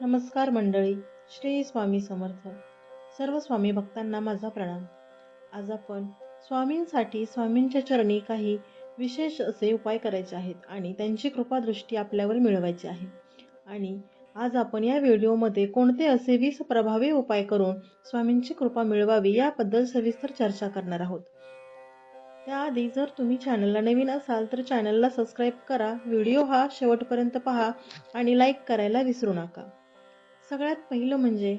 नमस्कार मंडळी श्री स्वामी समर्थ. सर्व स्वामी भक्तांना माझा प्रणाम. आज आपण स्वामींसाठी स्वामींच्या चरणी काही विशेष असे उपाय करायचे आहेत आणि त्यांची कृपादृष्टी आपल्यावर मिळवायची आहे. आणि आज आपण या व्हिडिओमध्ये कोणते असे वीस प्रभावी उपाय करून स्वामींची कृपा मिळवावी याबद्दल सविस्तर चर्चा करणार आहोत. त्याआधी जर तुम्ही चॅनलला नवीन असाल तर चॅनलला सबस्क्राईब करा. व्हिडिओ हा शेवटपर्यंत पहा आणि लाईक करायला विसरू नका. सगळ्यात पहिलं म्हणजे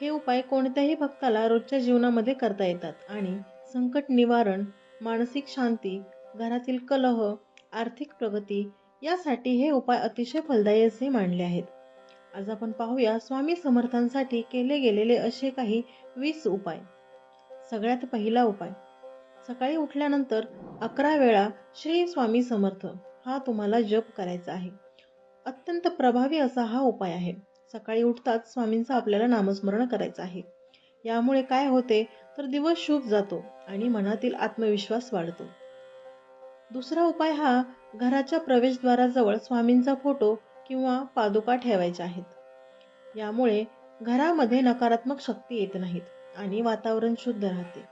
हे उपाय कोणत्याही भक्ताला रोजच्या जीवनामध्ये करता येतात. आणि संकट निवारण मानसिक शांती घरातील कलह आर्थिक प्रगती यासाठी हे उपाय अतिशय फलदायी असे मानले आहेत. आज आपण पाहूया स्वामी समर्थांसाठी केले गेलेले असे काही वीस उपाय. सगळ्यात पहिला उपाय सकाळी उठल्यानंतर अकरा वेळा श्री स्वामी समर्थ हा तुम्हाला जप करायचा आहे. अत्यंत प्रभावी असा हा उपाय आहे. सकाळी उठताच स्वामींचा आपल्याला नामस्मरण करायचं आहे. यामुळे काय होते तर दिवस शुभ जातो आणि मनातील आत्मविश्वास वाढतो. दुसरा उपाय हा घराच्या प्रवेशद्वाराजवळ स्वामींचा फोटो किंवा पादुका ठेवायच्या आहेत. यामुळे घरामध्ये नकारात्मक शक्ती येत नाहीत आणि वातावरण शुद्ध राहते.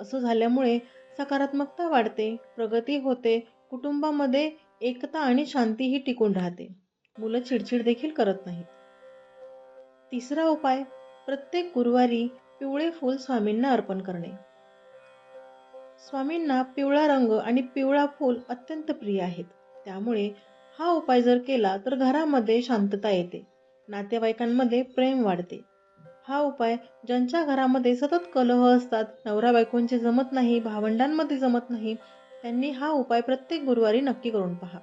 असं झाल्यामुळे सकारात्मकता वाढते प्रगती होते कुटुंबामध्ये एकता आणि शांतीही टिकून राहते. मुलं चिडचिड देखील करत नाहीत. तिसरा उपाय प्रत्येक गुरुवारी पिवळे फूल स्वामींना अर्पण करणे. स्वामींना पिवळा रंग आणि पिवळा फूल अत्यंत प्रिय आहेत. त्यामुळे हा उपाय जर केला तर घरामध्ये शांतता येते. नातेवाईकांमध्ये प्रेम वाढते. हा उपाय ज्यांच्या घरामध्ये सतत कलह असतात नवरा बायकोंचे जमत नाही भावंडांमध्ये जमत नाही त्यांनी हा उपाय प्रत्येक गुरुवारी नक्की करून पहा.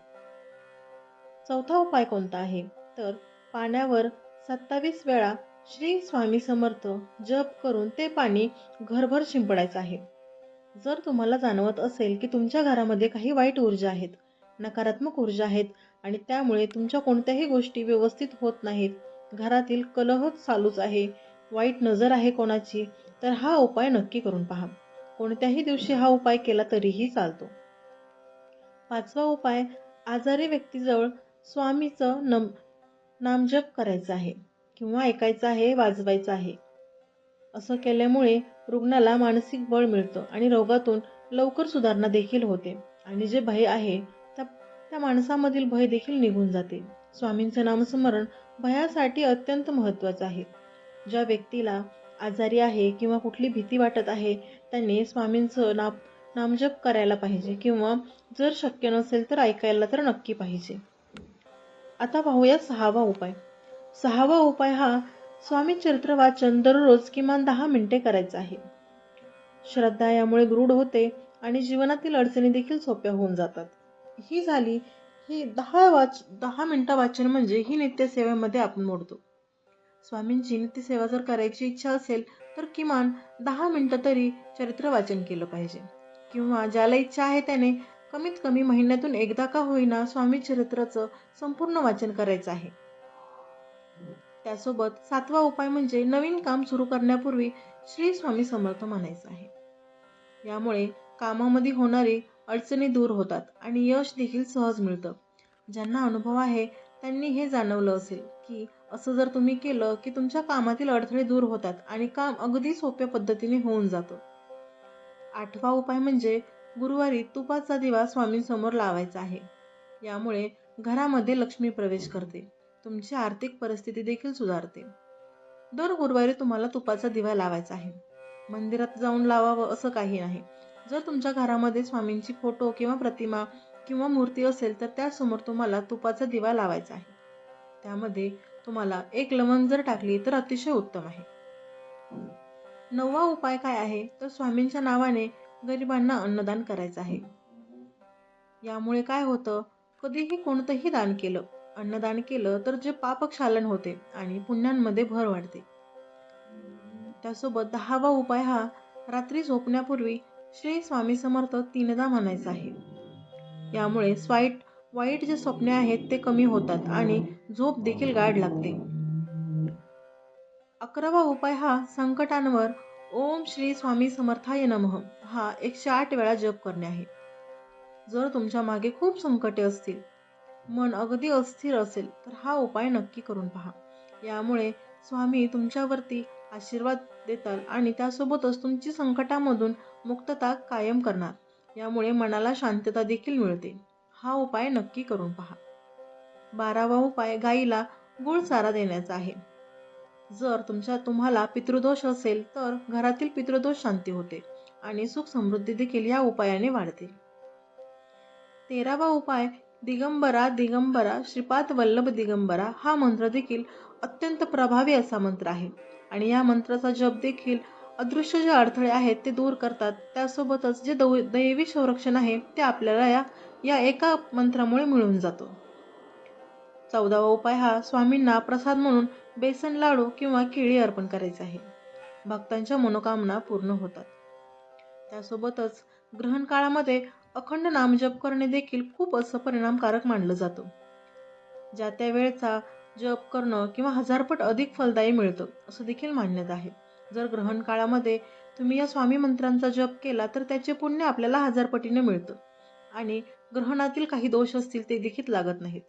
चौथा उपाय कोणता आहे? तर पाण्यावर सत्तावीस वेळा श्री स्वामी समर्थ जप करून ते पाणी घरभर शिंपडायचं आहे. जर तुम्हाला जाणवत असेल की तुमच्या घरामध्ये काही वाईट ऊर्जा आहेत नकारात्मक ऊर्जा आहेत आणि त्यामुळे तुमच्या कोणत्याही गोष्टी व्यवस्थित होत नाहीत घरातील कलहच चालूच आहे वाईट नजर आहे कोणाची तर हा उपाय नक्की करून पहा. कोणत्याही दिवशी हा उपाय केला तरीही चालतो. पाचवा उपाय आजारी व्यक्तीजवळ स्वामीचं नम नामजप करायचं आहे किंवा ऐकायचं आहे वाजवायचं आहे. असं केल्यामुळे रुग्णाला मानसिक बळ मिळतं आणि रोगातून लवकर सुधारणा देखील होते. आणि जे भय आहे त्या त्या माणसामधील भय देखील निघून जाते. स्वामींचं नामस्मरण भयासाठी अत्यंत महत्त्वाचं आहे. ज्या व्यक्तीला आजारी आहे किंवा कुठली भीती वाटत आहे त्यांनी स्वामींचं नाम नामजप करायला पाहिजे किंवा जर शक्य नसेल तर ऐकायला तर नक्की पाहिजे. आता पाहूया सहावा उपाय. सहावा उपाय हा स्वामी चरित्र वाचन दररोज किमान दहा मिनिटे करायचं आहे. श्रद्धा यामुळे गृढ होते आणि जीवनातील अडचणी देखील सोप्या होऊन जातात. ही झाली ही दहा वाच दहा मिनटं वाचन म्हणजे ही नित्यसेवेमध्ये आपण मोडतो. स्वामींची नित्यसेवा जर करायची इच्छा असेल तर किमान दहा मिनटं तरी चरित्र वाचन केलं पाहिजे. किंवा ज्याला इच्छा आहे त्याने कमीत कमी महिन्यातून एकदा का होईना स्वामी चरित्राचं संपूर्ण वाचन करायचं आहे. त्यासोबत सातवा उपाय म्हणजे नवीन काम सुरू करण्यापूर्वी श्री स्वामी समर्थ म्हणायचं आहे. यामुळे कामामध्ये होणारी अडचणी दूर होतात आणि यश देखील सहज मिळतं. ज्यांना अनुभव आहे त्यांनी हे जाणवलं असेल की असं जर तुम्ही केलं की तुमच्या कामातील अडथळे दूर होतात आणि काम अगदी सोप्या पद्धतीने होऊन जातं. आठवा उपाय म्हणजे गुरुवारी तुपाचा दिवा स्वामींसमोर लावायचा आहे. यामुळे घरामध्ये लक्ष्मी प्रवेश करते. तुमची आर्थिक परिस्थिती देखील सुधारते. दर गुरुवारी तुम्हाला तुपाचा दिवा लावायचा आहे. मंदिरात जाऊन लावावं असं काही नाही. जर तुमच्या घरामध्ये स्वामींची फोटो किंवा प्रतिमा किंवा मूर्ती असेल तर त्यासमोर तुम्हाला तुपाचा दिवा लावायचा आहे. त्यामध्ये तुम्हाला एक लवंग जर टाकली तर अतिशय उत्तम आहे. नववा उपाय काय आहे? तर स्वामींच्या नावाने गरिबांना अन्नदान करायचं आहे. यामुळे काय होतं? कधीही कोणतंही दान केलं अन्नदान केलं तर जे पापक्षालन होते आणि पुण्यांमध्ये भर वाढते. त्यासोबत दहावा उपाय हा रात्री झोपण्यापूर्वी श्री स्वामी समर्थ तीनदा म्हणायचा आहे. यामुळे वाईट वाईट जे स्वप्ने आहेत ते कमी होतात आणि झोप देखील गाढ लागते. अकरावा उपाय हा संकटांवर ओम श्री स्वामी समर्थाय नमः. हा एकशे आठ वेळा जप करणे आहे. जर तुमच्या मागे खूप संकटे असतील मन अगदी अस्थिर असेल तर हा उपाय नक्की करून पहा. यामुळे स्वामी तुमच्यावरती आशीर्वाद देतात आणि त्यासोबतच तुमची संकटामधून मुक्तता कायम करणार. यामुळे मनाला शांतता देखील मिळते. हा उपाय नक्की करून पहा. बारावा उपाय गाईला गुळ चारा देण्याचा आहे. जर तुमच्या तुम्हाला पितृदोष असेल तर घरातील पितृदोष शांती होते आणि सुख समृद्धी देखील या उपायाने वाढते. तेरावा उपाय दिगंबरा दिगंबरा श्रीपाद वल्लभ दिगंबरा हा मंत्र देखील अत्यंत प्रभावी असा मंत्र आहे. आणि या मंत्राचा जप देखील अदृश्य जे अडथळे आहेत ते दूर करतात. त्यासोबतच जे दौ दैवी संरक्षण आहे ते आपल्याला या या एका मंत्रामुळे मिळून जातो. चौदावा उपाय हा स्वामींना प्रसाद म्हणून बेसन लाडू किंवा केळी अर्पण करायचे आहे. भक्तांच्या मनोकामना पूर्ण होतात. त्यासोबतच ग्रहण काळामध्ये अखंड नामजप करणे देखील खूप असं परिणामकारक मानलं जातं. ज्या त्या वेळचा जप करणं किंवा हजारपट अधिक फलदायी मिळतं असं देखील मान्यत आहे. जर ग्रहण काळामध्ये तुम्ही या स्वामी मंत्रांचा जप केला तर त्याचे पुण्य आपल्याला हजारपटीने मिळतं. आणि ग्रहणातील काही दोष असतील ते देखील लागत नाहीत.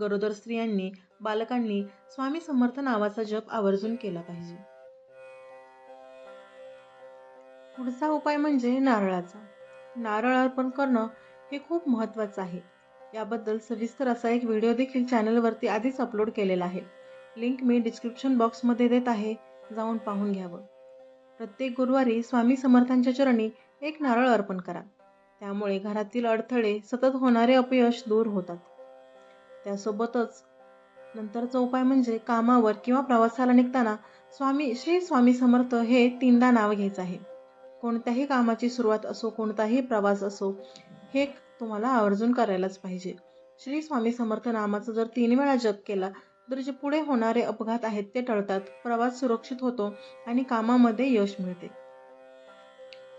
गरोदर स्त्रियांनी बालकांनी स्वामी समर्थ नावाचा जप आवर्जून केला पाहिजे. पुढचा उपाय म्हणजे नारळाचा. नारळ अर्पण करणं हे खूप महत्त्वाचं आहे. याबद्दल सविस्तर असा एक व्हिडिओ देखील चॅनलवरती आधीच अपलोड केलेला आहे. लिंक मी डिस्क्रिप्शन बॉक्समध्ये देत आहे. जाऊन पाहून घ्यावं. प्रत्येक गुरुवारी स्वामी समर्थांच्या चरणी एक नारळ अर्पण करा. त्यामुळे घरातील अडथळे सतत होणारे अपयश दूर होतात. त्यासोबतच नंतरचा उपाय म्हणजे कामावर किंवा प्रवासाला निघताना स्वामी श्री स्वामी समर्थ हे तीनदा नाव घ्यायचं आहे. कोणत्याही कामाची सुरुवात असो कोणताही प्रवास असो हे तुम्हाला आवर्जून करायलाच पाहिजे. श्री स्वामी समर्थ नामाचा जर तीन वेळा जप केला तर जे पुढे होणारे अपघात आहेत ते टळतात प्रवास सुरक्षित होतो आणि कामामध्ये यश मिळते.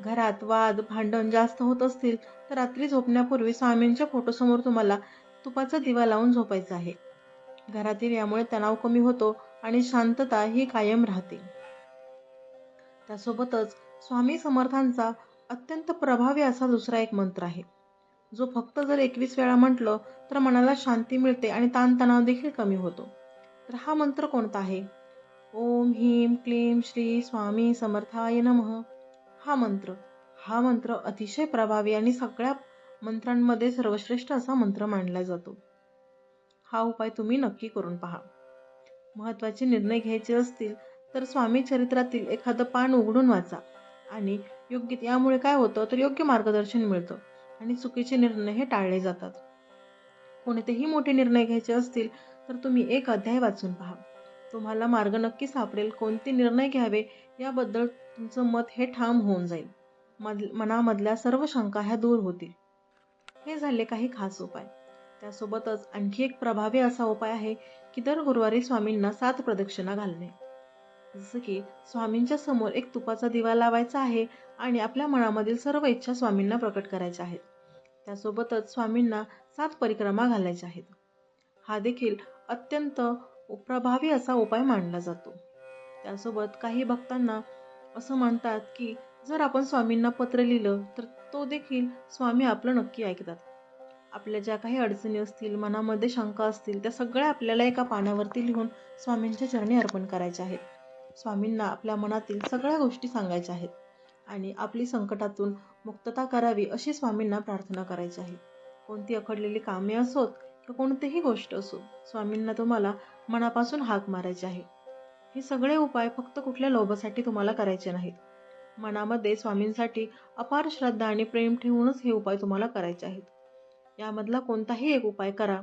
घरात वाद भांडण जास्त होत असतील तर रात्री झोपण्यापूर्वी स्वामींच्या फोटोसमोर तुम्हाला तुपाचा दिवा लावून झोपायचा आहे. घरातील यामुळे तणाव कमी होतो आणि शांतता ही कायम राहते. त्यासोबतच स्वामी समर्थांचा अत्यंत प्रभावी असा दुसरा एक मंत्र आहे. जो फक्त जर एकवीस वेळा म्हटलं तर मनाला शांती मिळते आणि ताणतणाव देखील कमी होतो. तर हा मंत्र कोणता आहे? ओम ह्रीम क्लीम श्री स्वामी समर्थाय नमः. हा मंत्र हा मंत्र अतिशय प्रभावी आणि सगळ्या मंत्रांमध्ये सर्वश्रेष्ठ असा मंत्र मानला जातो. हा उपाय तुम्ही नक्की करून पहा. महत्त्वाचे निर्णय घ्यायचे असतील तर स्वामी चरित्रातील एखादं पान उघडून वाचा. आणि योग्य यामुळे काय होतं तर योग्य मार्गदर्शन मिळतं आणि चुकीचे निर्णय हे टाळले जातात. कोणतेही मोठे निर्णय घ्यायचे असतील तर तुम्ही एक अध्याय वाचून पहा. तुम्हाला मार्ग नक्की सापडेल कोणते निर्णय घ्यावे याबद्दल तुमचं मत हे ठाम होऊन जाईल. मध मनामधल्या सर्व शंका ह्या दूर होतील. हे झाले काही खास उपाय. त्यासोबतच आणखी एक प्रभावी असा उपाय आहे की दर गुरुवारी स्वामींना सात प्रदक्षिणा घालणे. जसं की स्वामींच्या समोर एक तुपाचा दिवा लावायचा आहे आणि आपल्या मनामधील सर्व इच्छा स्वामींना प्रकट करायच्या आहेत. त्यासोबतच स्वामींना सात परिक्रमा घालायच्या आहेत. हा देखील अत्यंत प्रभावी असा उपाय मानला जातो. त्यासोबत काही भक्तांना असं म्हणतात की जर आपण स्वामींना पत्र लिहिलं तर तो देखील स्वामी आपलं नक्की ऐकतात. आपल्या ज्या काही अडचणी असतील मनामध्ये शंका असतील त्या सगळ्या आपल्याला एका पानावरती लिहून स्वामींच्या चरणी अर्पण करायच्या आहेत. स्वामींना आपल्या मनातील सगळ्या गोष्टी सांगायच्या आहेत आणि आपली संकटातून मुक्तता करावी अशी स्वामींना प्रार्थना करायची आहे. कोणती अखडलेली कामे असोत किंवा कोणतीही गोष्ट असो स्वामींना तुम्हाला मनापासून हाक मारायचे आहे. हे सगळे उपाय फक्त कुठल्या लोभासाठी तुम्हाला करायचे नाहीत. मनामध्ये स्वामींसाठी अपार श्रद्धा आणि प्रेम ठेवूनच हे उपाय तुम्हाला करायचे आहेत. यामधला कोणताही एक उपाय करा.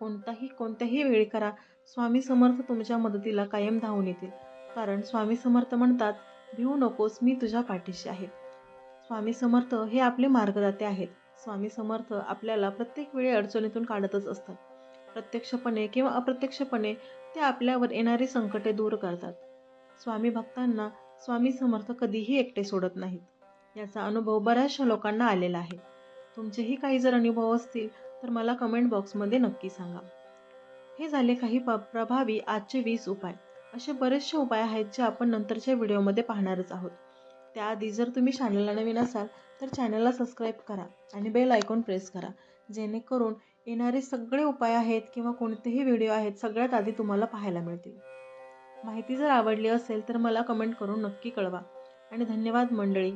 कोणताही कोणत्याही वेळी करा. स्वामी समर्थ तुमच्या मदतीला कायम धावून येतील. कारण स्वामी समर्थ म्हणतात भिवू नकोस मी तुझ्या पाठीशी आहे. स्वामी समर्थ हे आपले मार्गदाते आहेत. स्वामी समर्थ आपल्याला प्रत्येक वेळी अडचणीतून काढतच असतात. प्रत्यक्षपणे किंवा अप्रत्यक्षपणे ते आपल्यावर येणारी संकटे दूर करतात. स्वामी भक्तांना स्वामी समर्थ कधीही एकटे सोडत नाहीत. याचा अनुभव बऱ्याचशा लोकांना आलेला आहे. तुमचेही काही जर अनुभव असतील तर मला कमेंट बॉक्समध्ये नक्की सांगा. हे झाले काही प प्रभावी आजचे वीस उपाय. असे बरेचसे उपाय आहेत जे आपण नंतरच्या व्हिडिओमध्ये पाहणारच आहोत. त्याआधी जर तुम्ही चॅनलला नवीन असाल तर चॅनलला सबस्क्राईब करा आणि बेल आयकॉन प्रेस करा. जेणेकरून येणारे सगळे उपाय आहेत किंवा कोणतेही व्हिडिओ आहेत सगळ्यात आधी तुम्हाला पाहायला मिळतील. माहिती जर आवडली असेल तर मला कमेंट करून नक्की कळवा. आणि धन्यवाद मंडळी.